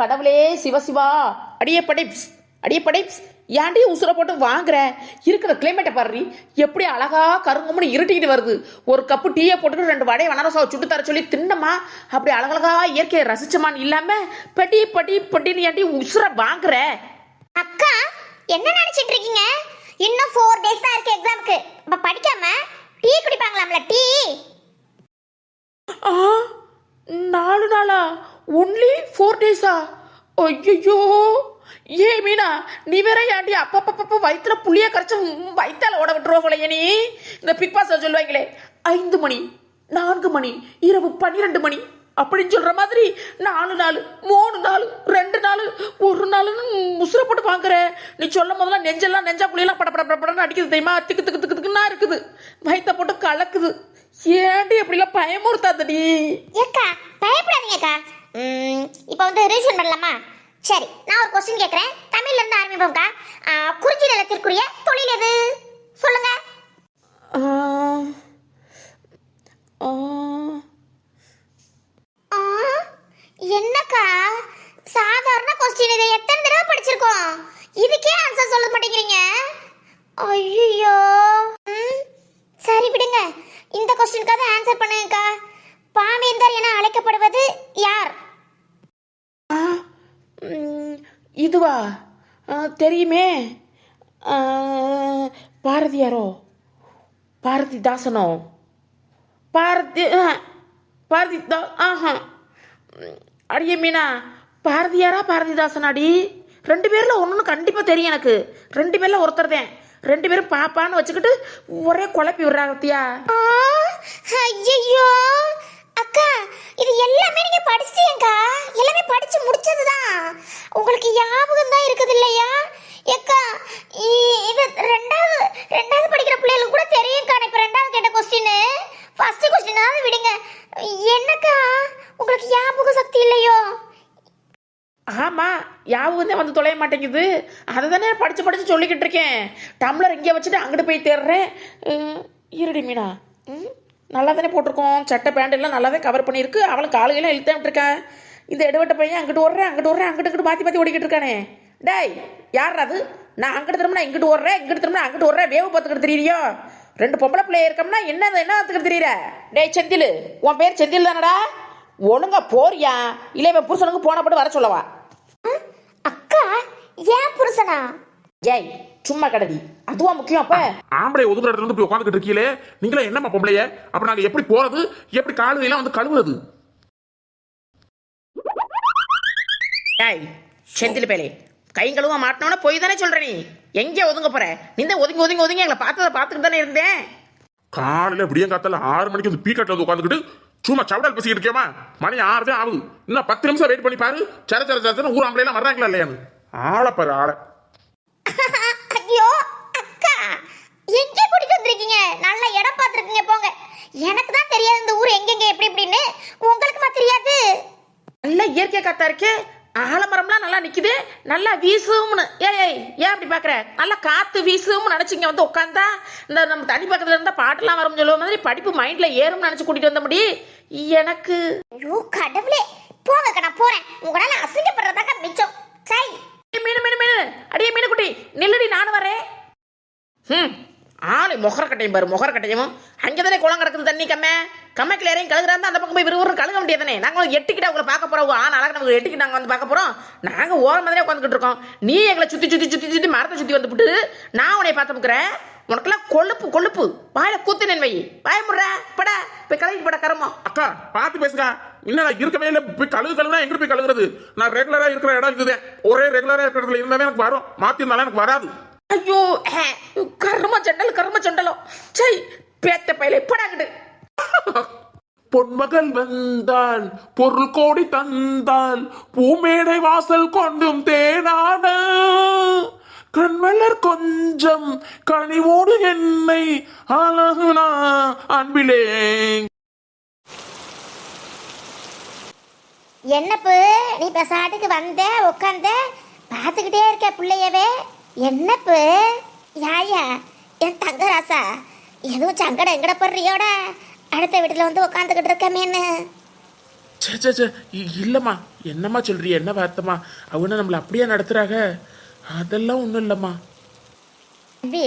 கடவுளே சிவசிவா அடியே படைப்ஸ் அடியே படைப்ஸ் ஏன்டி உசுர போட்டு வாங்குற? இருக்கிற கிளைமேட்டை பாரு எப்படி அழகா கருங்கும்னு இருட்டிக்கிட்டு வருது. ஒரு கப்பு டீயை போட்டுட்டு ரெண்டு வடையை வனரசாவை சுட்டு தர சொல்லி தின்னமா அப்படி அழகழகா இயற்கையை ரசிச்சமான்னு இல்லாம பட்டி பட்டி பட்டின்னு ஏன்டி உசுர வாங்குற? அக்கா என்ன நினைச்சிட்டு இருக்கீங்க? இன்னும் ஃபோர் டேஸ் தான் இருக்கு எக்ஸாமுக்கு அப்ப படிக்காம டீ குடிப்பாங்களாம்ல டீ? ஆ நாலு நாளா? ஒன்லி ஃபோர் டேஸா ஐயோ ஏ மீனா நீ வேற ஏன்டி அப்பப்பப்ப வயிற்றுல புளிய கரைச்சு வயிற்றால ஓட விட்டுருவாங்களே நீ? இந்த பிக் பாஸ் சொல்லுவாங்களே ஐந்து மணி நான்கு மணி இரவு பன்னிரெண்டு மணி அப்படின்னு சொல்ற மாதிரி நாலு நாள் மூணு நாள் ரெண்டு நாள் ஒரு நாள்னு முசுரை போட்டு பார்க்குற நீ சொல்லும் போதெல்லாம் நெஞ்செல்லாம் நெஞ்சா புளியெல்லாம் பட பட பட படன்னு அடிக்குது தெரியுமா? திக்கு திக்கு திக்கு திக்குன்னா இருக்குது. வயிற்ற போட்டு கலக்குது. ஏன்டி அப்படிலாம் பயமுறுத்தாதடி? ஏக்கா பயப்படாதீங்கக்கா. இப்போ வந்து ரிவிஷன் பண்ணலாமா? சரி நான் ஒரு கொஸ்டின் கேட்குறேன் தமிழ்ல இருந்து ஆரம்பிப்போம்க்கா. குறிஞ்சி நிலத்திற்குரிய தொழில் எது? சொல்லுங்க. என்னக்கா? சாதாரண கொஸ்டின் இதை. எத்தனை தடவை படிச்சிருக்கோம்? இதுக்கே ஆன்சர் சொல்ல மாட்டேங்கிறீங்க. ஐயோ சரி விடுங்க. இந்த கொஸ்டினுக்காக ஆன்சர் பண்ணுங்கக்கா. பாவேந்தர் என அழைக்கப்படுவது யார்? இதுவா? தெரியுமே. பாரதியாரோ? பாரதிதாசனோ? பாரதி பாரதி ஆஹா. அடியே மீனா பாரதியாரா பாரதிதாசனாடி? ரெண்டு பேர்ல ஒன்று கண்டிப்பாக தெரியும் எனக்கு. ரெண்டு பேர்ல ஒருத்தர் தான் ரெண்டு பேரும் பாப்பான்னு வச்சுக்கிட்டு ஒரே குழப்பி விடுறாங்க ஐயோ அக்கா இது எல்லாமே நீங்க படிச்சிட்டீங்கக்கா. எல்லாமே படிச்சு முடிச்சதுதான். உங்களுக்கு ஞாபகம் தான் இருக்குது இல்லையா ஏக்கா இது ரெண்டாவது ரெண்டாவது படிக்கிற பிள்ளைகளுக்கு கூட தெரியும்க்கா இப்போ ரெண்டாவது கேட்ட கொஸ்டின் ஃபர்ஸ்ட் கொஸ்டினாவது விடுங்க. என்னக்கா உங்களுக்கு ஞாபக சக்தி இல்லையோ? ஆமாம் யாவும் தான் வந்து தொலைய மாட்டேங்குது. அதை தானே படித்து படித்து சொல்லிக்கிட்டு இருக்கேன். டம்ளர் இங்கே வச்சுட்டு அங்கிட்டு போய் தேடுறேன் இருடி மீனா. ம்? நல்லா தானே போட்டிருக்கோம். சட்டை பேண்ட் எல்லாம் நல்லா தான் கவர் பண்ணியிருக்கு. அவளும் காலையெல்லாம் இழுத்தே விட்டுருக்கேன் இந்த எடுவட்ட பையன் அங்கிட்டு ஓடுறேன் அங்கிட்டு ஓடுறேன் அங்கிட்டு இங்கிட்டு மாற்றி மாற்றி ஓடிக்கிட்டு இருக்கானே. டேய் யார் அது? நான் அங்கிட்டு திரும்பினா இங்கிட்டு ஓடுறேன் இங்கிட்டு திரும்பினா அங்கிட்டு ஓடுறேன் வேவு பார்த்துக்கிட்டு தெரியலையோ ரெண்டு பொம்பளை பிள்ளை இருக்கோம்னா என்ன என்ன பார்த்துக்கிட்டு தெரியற? டேய் செந்தில் உன் பேர் செந்தில் தானடா? ஒழுங்கா போறியா? இல்லை இவன் புருஷனுக்கு போன போட்டு வர சொல்லவா? அக்கா ஏன் புருஷனா? ஏய் சும்மா கடடி. அதுவா முக்கியம் அப்ப. ஆம்பளை ஒதுக்குற இடத்துல வந்து போய் உட்காந்துக்கிட்டு இருக்கீங்களே? நீங்களே என்னம்மா பொம்பளைய? அப்ப நாங்க எப்படி போறது? எப்படி காலையெல்லாம் வந்து கழுவுறது? ஏய் செந்தில் பேலே கைங்களுவா மாட்டினோன்னா போய் தானே சொல்ற நீ? எங்கே ஒதுங்க போற? நீ தான் ஒதுங்கி ஒதுங்கி ஒதுங்கி எங்களை பார்த்ததை பார்த்துட்டு தானே இருந்தேன். காலையில விடியங்காத்தால ஆறு மணிக்கு வந்து பீக்காட்டில் வந்து உட்காந்துக்கிட்டு சும்மா சவடால் பேசிக்கிட்டு இருக்கேமா மணி ஆறு தான் ஆகுது. இன்னும் பத்து நிமிஷம் வெயிட் பண்ணி பாரு. சர சர சரன்னு ஊர் ஆம்பளை எல்லாம் வர்றாங்களா இல்லையான்னு. ஆளை பாரு ஆளை ஐயோ அக்கா எங்கே கூட்டிட்டு வந்திருக்கீங்க நல்ல இடம் பார்த்துருக்கீங்க போங்க. எனக்கு தான் தெரியாது இந்த ஊர் எங்கெங்க எப்படி எப்படின்னு உங்களுக்குமா தெரியாது. நல்ல இயற்கை காத்தா இருக்கே. ஆலமரம்லாம் நல்லா நிக்குது. நல்லா வீசும்னு. ஏய் ஏய் ஏன் அப்படி பாக்குற நல்லா காத்து வீசும்னு நினைச்சு இங்க வந்து உட்காந்தா. இந்த நம்ம தனி பக்கத்துல இருந்தா பாட்டெல்லாம் வரும் சொல்லுவ மாதிரி படிப்பு மைண்ட்ல ஏறும்னு நினைச்சு கூட்டிட்டு வந்த முடி. எனக்கு. ஐயோ கடவுளே. போங்கக்கா நான் போறேன். உங்களால அசிங்கப்படுறதாக்கா மிச்சம். சரி மீனு மீனு மீனு. அடியே மீனு குட்டி நில்லுடி நானும் வரேன். ம் ஆளு முகரக்கட்டையும் பாரு முகரக்கட்டையும். அங்கே தானே குளம் கிடக்குது தண்ணி கம்மே. கம்மைக்கில் இறங்கி கழுகுறாந்தா அந்த பக்கம் போய் விறுவிறு கழுக வேண்டியதானே நாங்கள் வந்து எட்டுக்கிட்ட உங்களை பார்க்க போகிறோம் ஆனால் நாளாக நாங்கள் எட்டுக்கிட்ட நாங்கள் வந்து பார்க்க போகிறோம் நாங்கள் ஓரம் தானே உட்காந்துக்கிட்டு இருக்கோம். நீ எங்களை சுற்றி சுற்றி சுற்றி சுற்றி மரத்தை சுற்றி வந்துவிட்டு நான் உன்னை பார்த்து முக்கிறேன் உனக்கெல்லாம் கொழுப்பு கொழுப்பு. வாயில கூத்து நின்வை வாய பட. போய் கழுவி பட கரமோ. அக்கா பார்த்து பேசுங்க இன்னும் நான் இருக்கவே இல்லை. போய் கழுவு கழுவுனா எங்க போய் கழுவுறது? நான் ரெகுலரா இருக்கிற இடம் இதுதான் ஒரே ரெகுலரா இருக்கிறதுல இருந்தாலே எனக்கு வரும். மாத்தி இருந்தாலும் எனக்கு வராது. ஐயோ ஹே, கரும சண்டல் கரும சண்டலம் சை பேத்த பையில படாங்கிட்டு பொன்மகள் வந்தாள் பொருள் கோடி தந்தாள் பூமேடை வாசல் கொண்டும் தேனான. கண்மலர் கொஞ்சம் கனிவோடு என்னை அழகுனா அன்பிலே. என்னப்பு நீ பெசாட்டுக்கு வந்த உட்காந்த பார்த்துக்கிட்டே இருக்க பிள்ளையவே. என்னப்பு? யாயா என் தங்க ராசா எதுவும் சங்கடம் எங்கட போடுறியோட அடுத்த வீட்டில் வந்து உட்காந்துக்கிட்டு இருக்கமேன்னு. சே சே இல்லைம்மா. என்னம்மா சொல்றிய என்ன வார்த்தைம்மா? அவங்க நம்மளை அப்படியே நடத்துறாங்க அதெல்லாம் ஒன்றும் இல்லைம்மா. தம்பி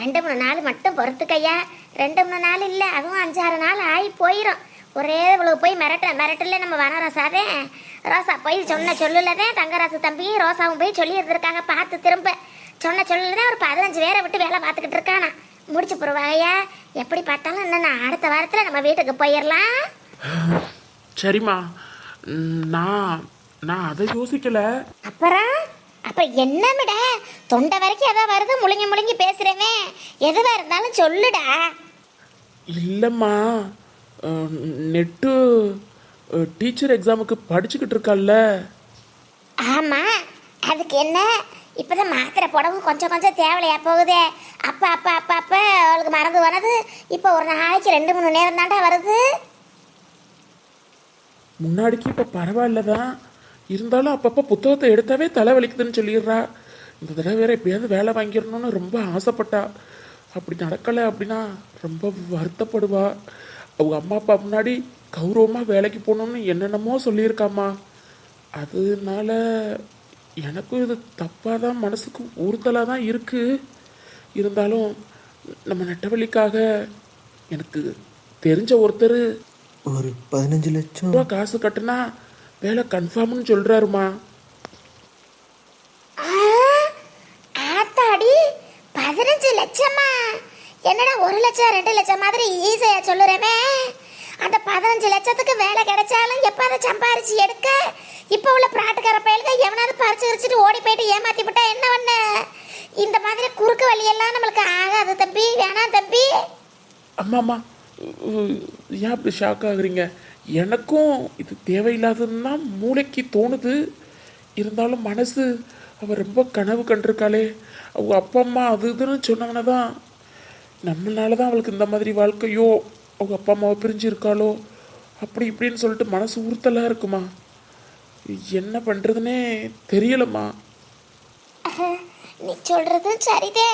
ரெண்டு மூணு நாள் மட்டும் பொறுத்துக்கையா? ரெண்டு மூணு நாள் இல்லை அதுவும் அஞ்சாறு நாள் ஆகி போயிடும் ஒரே இவ்வளவு போய் மிரட்ட மிரட்டல நம்ம வனரோசாதே ரோசா போய் சொன்ன சொல்லுலதே தங்கராசு தம்பி ரோசாவும் போய் சொல்லி இருந்திருக்காங்க பார்த்து திரும்ப. சொன்ன சொல்லுலதான் ஒரு பதினஞ்சு பேரை விட்டு வேலை பார்த்துக்கிட்டு இருக்கானா. முடிச்சு போடுவாங்கய்யா எப்படி பார்த்தாலும் இன்னும் நான் அடுத்த வாரத்தில் நம்ம வீட்டுக்கு போயிடலாம் சரிம்மா. நான் நான் அதை யோசிக்கல. அப்புறம்? அப்ப என்ன விட? தொண்டை வரைக்கும் எதோ வருது? முழுங்கி முழுங்கி பேசுறவே எதுவா இருந்தாலும் சொல்லுடா. இல்லைம்மா. நெட்டு டீச்சர் எக்ஸாமுக்கு படிச்சுக்கிட்டு இருக்கால்ல ஆமா. அதுக்கு என்ன? இப்போதான் மாத்திரை போடவும் கொஞ்சம் கொஞ்சம் தேவையா போகுதே. அப்பா அப்பா அப்ப அப்போ அவளுக்கு மறந்து வரது இப்போ ஒரு நாளைக்கு ரெண்டு மூணு நேரம் தாண்டா வருது. முன்னாடிக்கு இப்போ பரவாயில்ல தான் இருந்தாலும் அப்பப்போ புத்தகத்தை எடுத்தாவே தலை வலிக்குதுன்னு சொல்லிடுறா. இந்த தடவை வேற எப்படியாவது வேலை வாங்கிடணும்னு ரொம்ப ஆசைப்பட்டா. அப்படி நடக்கலை அப்படின்னா ரொம்ப வருத்தப்படுவா. அவங்க அம்மா அப்பா முன்னாடி கௌரவமாக வேலைக்கு போகணும்னு என்னென்னமோ சொல்லியிருக்காம்மா. அதனால எனக்கும் இது தப்பாக தான் மனசுக்கு உறுத்தலாக தான் இருக்குது இருந்தாலும் நம்ம நெட்டவழிக்காக எனக்கு தெரிஞ்ச ஒருத்தர் ஒரு பதினஞ்சு லட்சம். ரூபா காசு கட்டுனா வேலை கன்ஃபார்ம்னு சொல்றாருமா? ஆ, ஆத்தாடி பதினஞ்சு லட்சமா? என்னடா ஒரு லட்சம் ரெண்டு லட்சம் மாதிரி ஈஸியா சொல்லுறவே அந்த பதினஞ்சு லட்சத்துக்கு வேலை கிடைச்சாலும் எப்போ அதை சம்பாரிச்சு எடுக்க? இப்போ உள்ள பிராட்டுக்கார பயலுக்கு எவனாவது பறிச்சு வச்சுட்டு ஓடி போயிட்டு ஏமாத்தி விட்டா என்ன பண்ண? இந்த மாதிரி குறுக்கு வழியெல்லாம் நம்மளுக்கு ஆகாது தம்பி வேணாம் தம்பி. அம்மாம்மா ஏன் அப்படி ஷாக் ஆகுறீங்க? எனக்கும் இது தேவையில்லாததுன்னு தான் மூளைக்கு தோணுது. இருந்தாலும் மனசு அவள் ரொம்ப கனவு கண்டிருக்காளே. அவங்க அப்பா அம்மா அது இதுன்னு சொன்னவன தான் நம்மளால தான் அவளுக்கு இந்த மாதிரி வாழ்க்கையோ அவங்க அப்பா அம்மாவை பிரிஞ்சு இருக்காளோ அப்படி இப்படின்னு சொல்லிட்டு மனசு உறுத்தலாக இருக்குமா? என்ன பண்ணுறதுனே தெரியலம்மா. நீ சொல்றதும் சரிதே.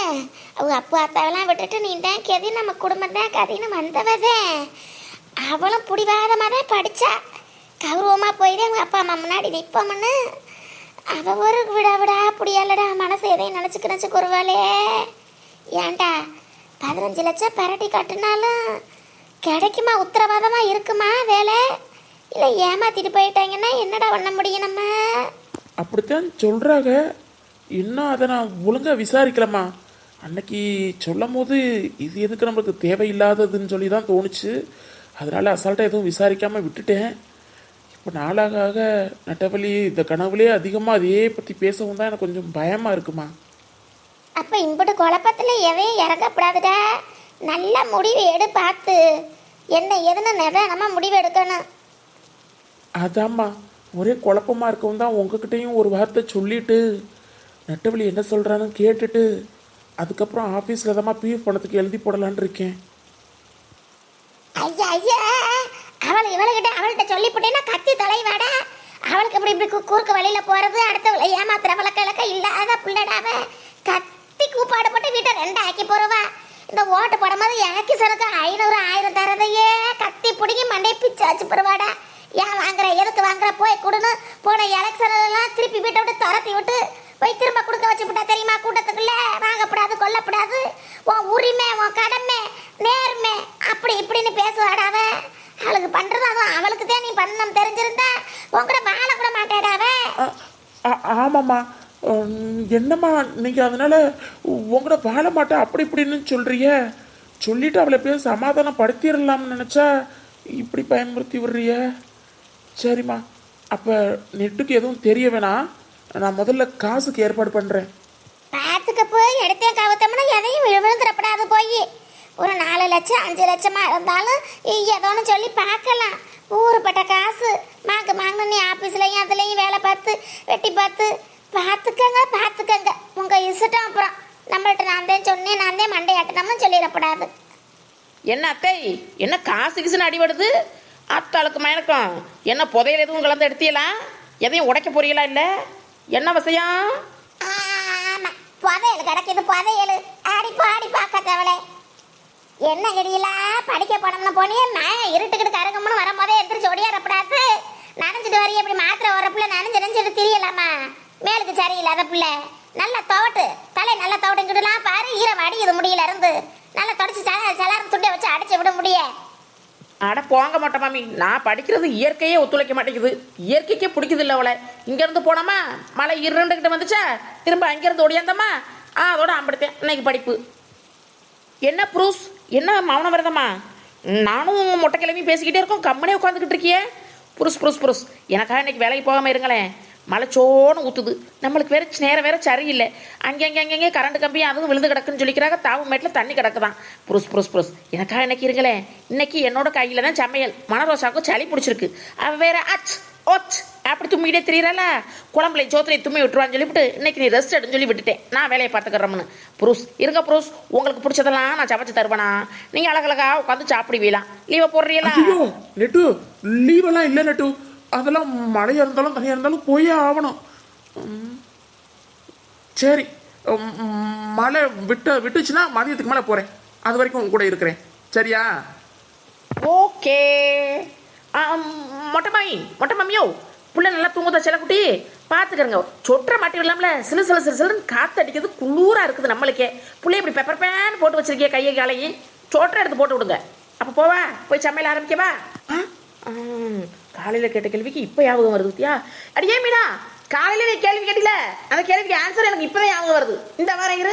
அவங்க அப்பா அத்தாவெல்லாம் விட்டுட்டு நீ தான் கதி நம்ம குடும்பம் தான் கதின்னு வந்தவதே. அவளும் பிடிவாதமாக தான் படித்தா கௌரவமாக போயிட்டு அவங்க அப்பா அம்மா முன்னாடி நிற்போம்னு அவள் ஒரு விடா விடா புடியாலடா மனசு எதையும் நினச்சிக்க நினச்சி குருவாளே ஏன்டா பதினஞ்சு லட்சம் பரட்டி கட்டினாலும் கிடைக்குமா? உத்தரவாதமாக இருக்குமா வேலை? இல்லை ஏமாத்திட்டு போயிட்டாங்கன்னா என்னடா பண்ண முடியும் நம்ம? அப்படித்தான் சொல்கிறாங்க இன்னும் அதை நான் ஒழுங்காக விசாரிக்கலம்மா. அன்னைக்கு சொல்லும் போது இது எதுக்கு நம்மளுக்கு தேவையில்லாததுன்னு சொல்லி தான் தோணுச்சு. அதனால் அசால்ட்டாக எதுவும் விசாரிக்காமல் விட்டுட்டேன். இப்போ நாளாக ஆக நட்டவழி இந்த கனவுலே அதிகமாக அதே பற்றி பேசவும் தான் எனக்கு கொஞ்சம் பயமாக இருக்குமா? அப்ப இம்புட்டு குழப்பத்துல எதையும் இறங்கக்கூடாதுடா. நல்ல முடிவு எடு பார்த்து. என்ன எதுன்னு நிதானமா முடிவு எடுக்கணும். அதாம்மா ஒரே குழப்பமா இருக்கவும் தான் உங்ககிட்டயும் ஒரு வார்த்தை சொல்லிட்டு நட்டவழி என்ன சொல்கிறான்னு கேட்டுட்டு அதுக்கப்புறம் ஆஃபீஸில் தான் பிஎஃப் பணத்துக்கு எழுதி போடலான்னு இருக்கேன். ஐயா ஐயா அவள் இவளுகிட்ட அவள்கிட்ட சொல்லி போட்டேன்னா கத்தி தலைவாடா. அவளுக்கு இப்படி இப்படி குறுக்கு வழியில போறது அடுத்தவளை ஏமாத்துற வழக்க இல்லாத பிள்ளடாவ. கத்தி கூப்பாடு போட்டு வீட்டை ரெண்டு ஆக்கி போறவா இந்த ஓட்டு போடும்போது எனக்கு சனுக்கு ஐநூறு ஆயிரம் தரதையே. கத்தி பிடிங்கி மண்டை பிச்சு பரவாடா ஏன் வாங்குற எதுக்கு வாங்குற? போய் கொடுன்னு போன எலெக்ஷன்லாம் திருப்பி வீட்டை விட்டு துரத்தி விட்டு போய் திரும்ப கொடுக்க வச்சு விட்டா தெரியுமா கூட்டத்துக்குள்ள? வாங்கப்படாது கொல்லப்படாது. உன் உரிமை உன் கடமை நேர்மை அப்படி இப்படின்னு பேசுவாடா அவளுக்கு பண்ணுறது அதுவும். அவளுக்கு தான் நீ பண்ணணும் தெரிஞ்சிருந்தா உன் கூட வாழ கூட மாட்டாடா ஆமாம்மா. என்னம்மா நீங்கள் அதனால் உங்களோட வாழ மாட்டேன் அப்படி இப்படின்னு சொல்கிறிய சொல்லிட்டு அவளை போய் சமாதானம் படுத்திடலாம்னு நினச்சா இப்படி பயமுறுத்தி விடுறிய சரிம்மா அப்போ நெட்டுக்கு எதுவும் தெரிய வேணாம் நான் முதல்ல காசுக்கு ஏற்பாடு பண்ணுறேன் பார்த்துக்க போய் எடுத்தே கவுத்தோம்னா எதையும் விழுந்துடப்படாது போய். ஒரு நாலு லட்சம் அஞ்சு லட்சமாக இருந்தாலும் ஏதோன்னு சொல்லி பார்க்கலாம். ஊருப்பட்ட காசு. மாங்கு மாங்கு நீ ஆஃபீஸ்லையும் அதுலேயும் வேலை பார்த்து வெட்டி பார்த்து பார்த்துக்கங்க பார்த்துக்கங்க. உங்கள் இஷ்டம் அப்புறம். நம்மள்ட்ட நான் தான் சொன்னேன் நான் தான் மண்டையாட்டணும்னு சொல்லிடப்படாது என்ன அத்தை? என்ன காசு கிசுன்னு அடிபடுது? ஆத்தாளுக்கு மயனக்கம் என்ன புதையல் எதுவும் கலந்து எடுத்தீங்களா? எதையும் உடைக்க போறீங்களா இல்லை? என்ன விஷயம் ஆமா புதையல் கிடைக்குது புதையல். ஆடி பாடி பார்க்க தேவலே. என்ன கடியில படிக்க போனோம்னு போனியே நான் இருட்டுக்கிட்டு கருங்கம்னு வரும்போதே எந்திரிச்சு ஓடியாரப்படாது நனைஞ்சிட்டு வரைய இப்படி மாத்திரை வர புள்ள நனைஞ்சு நனைஞ்சிட்டு திரியலாமா? மேலுக்கு சரியில்லாத பிள்ளை. நல்லா துவட்டு. தலை நல்லா துவட்டுங்கிட்டுலாம் பாரு ஈரம் அடிக்குது முடியல இருந்து. நல்லா தொடச்சி சல சலாரம் துண்டை வச்சு அடிச்சு விட முடிய. அட போங்க மாட்டேன் மாமி. நான் படிக்கிறது இயற்கையே ஒத்துழைக்க மாட்டேங்குது. இயற்கைக்கே பிடிக்குது இல்லை அவளை. இங்கேருந்து போனோமா மழை இருண்டுக்கிட்ட வந்துச்சா? திரும்ப அங்கேருந்து ஒடியாந்தம்மா ஆ அதோட அம்படுத்தேன். இன்னைக்கு படிப்பு. என்ன ப்ரூஸ்? என்ன மௌன விரதமா நானும் மொட்டை கிளம்பி பேசிக்கிட்டே இருக்கோம். கம்மனே உட்காந்துக்கிட்டு இருக்கியே. புருஷ் புருஷ் புருஷ் எனக்காக இன்னைக்கு வேலைக்கு போகாமல் இருங்களேன். மழை ஊற்றுது நம்மளுக்கு வேற நேரம் வேற சரியில்லை. அங்கே அங்கே அங்கங்கே கரண்ட் கம்பி அதுவும் விழுந்து கிடக்குன்னு சொல்லிக்கிறாங்க. தாவு மேட்டில் தண்ணி கிடக்குதான். புருஸ் புருஸ் புருஸ். எனக்காக இன்னைக்கு இருங்களேன் இன்னைக்கு என்னோட கையில் தான் சமையல். மனரோசாவுக்கும் சளி பிடிச்சிருக்கு. அவள் வேற அச் ஓச். அப்படி தும்மிக்கிட்டே தெரியறல குழம்புல சோத்திரை தும்மி விட்டுருவான்னு சொல்லிவிட்டு இன்னைக்கு நீ ரெஸ்ட் எடுன்னு சொல்லி விட்டுட்டேன். நான் வேலையை பார்த்துக்கிறோம்னு. புரூஸ் இருங்க புரூஸ். உங்களுக்கு பிடிச்சதெல்லாம் நான் சமைச்சு தருவேனா? நீங்கள் அழகழகா உட்காந்து சாப்பிடுவீலாம் லீவை போடுறீங்களா நெட்டு லீவெல்லாம் இல்லை நெட்டு. அதெல்லாம் மழையாக இருந்தாலும் தனியாக இருந்தாலும் போயே ஆகணும். சரி மழை விட்டு விட்டுச்சுன்னா மதியத்துக்கு மேலே போகிறேன் அது வரைக்கும் உங்க கூட இருக்கிறேன். சரியா? ஓகே. மொட்டை மாமி மொட்டை மாமியோ புள்ள நல்லா தூங்குதா செல்லக்குட்டி பார்த்துக்கிறங்க சொட்டுற மாட்டி இல்லாமல சிலு சிலு சிலு சிலுன்னு காற்று அடிக்கிறது குளூராக இருக்குது நம்மளுக்கே. புள்ளை இப்படி பெப்பர் பேன் போட்டு வச்சிருக்கிய கையை காலையும் சொட்டரை எடுத்து போட்டு விடுங்க. அப்போ போவா? போய் சமையல் ஆரம்பிக்கவா? ஆ? காலையில் கேட்ட கேள்விக்கு இப்போ ஞாபகம் வருது பத்தியா அடியே மீனா? காலையில் நீ கேள்வி கேட்டில அந்த கேள்விக்கு ஆன்சர் எனக்கு இப்போ தான் ஞாபகம் வருது. இந்த வாரம் இரு.